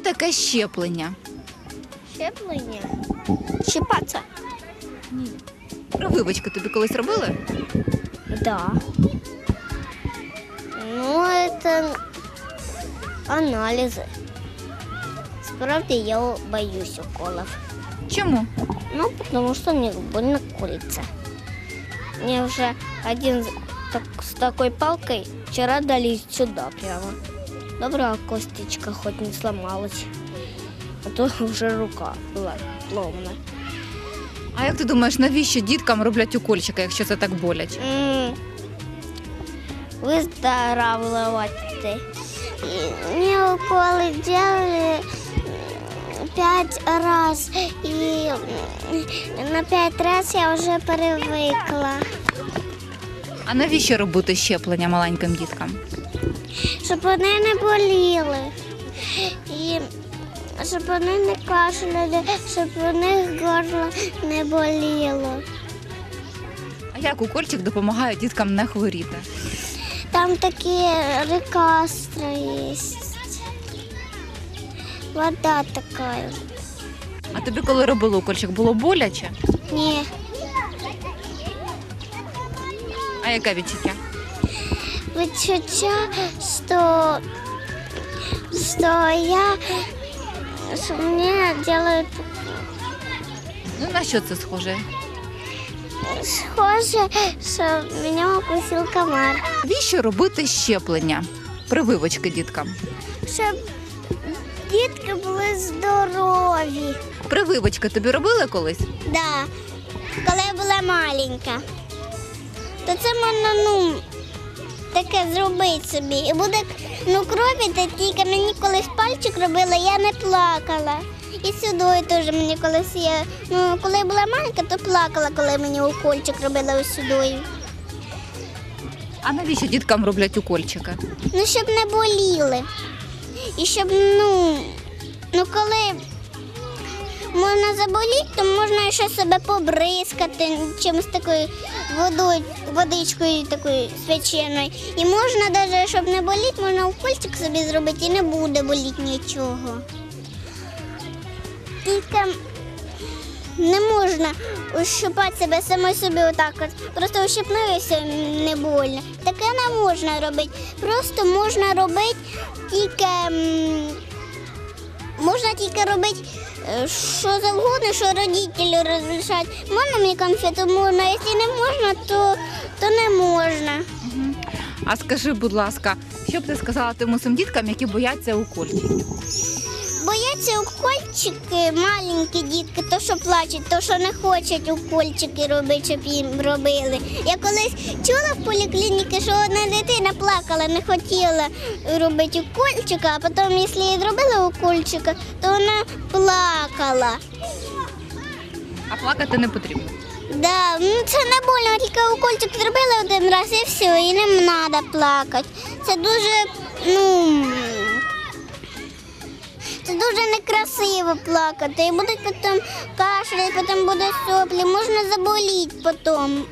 таке щеплення? Щеплення. Щипатися. Прививочку тобі колись робили? Да. Ну, это анализы. Справді я боюсь уколов. Чому? Ну, потому что мне больно колется. Мне уже один так, с такой палкой вчера дали сюда прямо. Добра косточка хоть не сломалась. А то уже рука была ломана. А як ти думаєш, навіщо діткам роблять укольчики, якщо це так боляче? М, Выздоравливати. І Мне уколы делали м, пять раз. І м, на пять раз я вже перевикла. А навіщо робити щеплення маленьким діткам? Щоб вони не боліли. І щоб вони не кашляли, щоб у них горло не боліло. А як укольчик допомагає діткам не хворіти? Там такие лекарства есть. Вода такая. А тобі, коли робили укольчик, було боляче? Не, А яке відчуття? відчуття, що, що я, що мені делают Ну на що це схоже? схоже, що мене укусив комар. Навіщо робити щеплення? Прививочки діткам. Щоб дітки були здорові. Прививочки тобі робили колись? Да, коли я була маленька, то це можна, ну, таке зробити собі. І буде ну, крові, та тільки мені колись пальчик робила, я не плакала. І сюди теж мені колись я. Ну, коли я була маленька, то плакала, коли мені укольчик робила ось сюди. А навіщо діткам роблять укольчики? Ну, щоб не боліли. І щоб, ну, ну коли можна заболіти, то можна ще себе побризкати чимось такою водою, водичкою такою свяченою. І можна навіть, щоб не боліти, можна укольчик собі зробити і не буде боліти нічого. Тільки не можна ущипати себе самой собі отак от. Просто ущипнувся не больно. Таке не можна робити. Просто можна робити тільки. Можна тільки робити е, що завгодно, що родителі розрішають. Можна мені конфету, можна, якщо не можна, то, то не можна. А скажи, будь ласка, що б ти сказала тим усім діткам, які бояться укольчиків? Бояться укольчики, маленькі дітки, то що плачуть, то що не хочуть укольчики робити, щоб їм робили. Я колись чула в поліклініці, що одна дитина плакала, не хотіла робити укольчика, а потім, якщо їй зробили укольчика, то вона плакала. А плакати не потрібно. Да, ну це не больно, тільки укольчик зробили один раз і все, і не треба плакати. Це дуже, ну. Це дуже некрасиво плакати. І будуть потім кашляти, потім буде соплі, можна заболіти потім.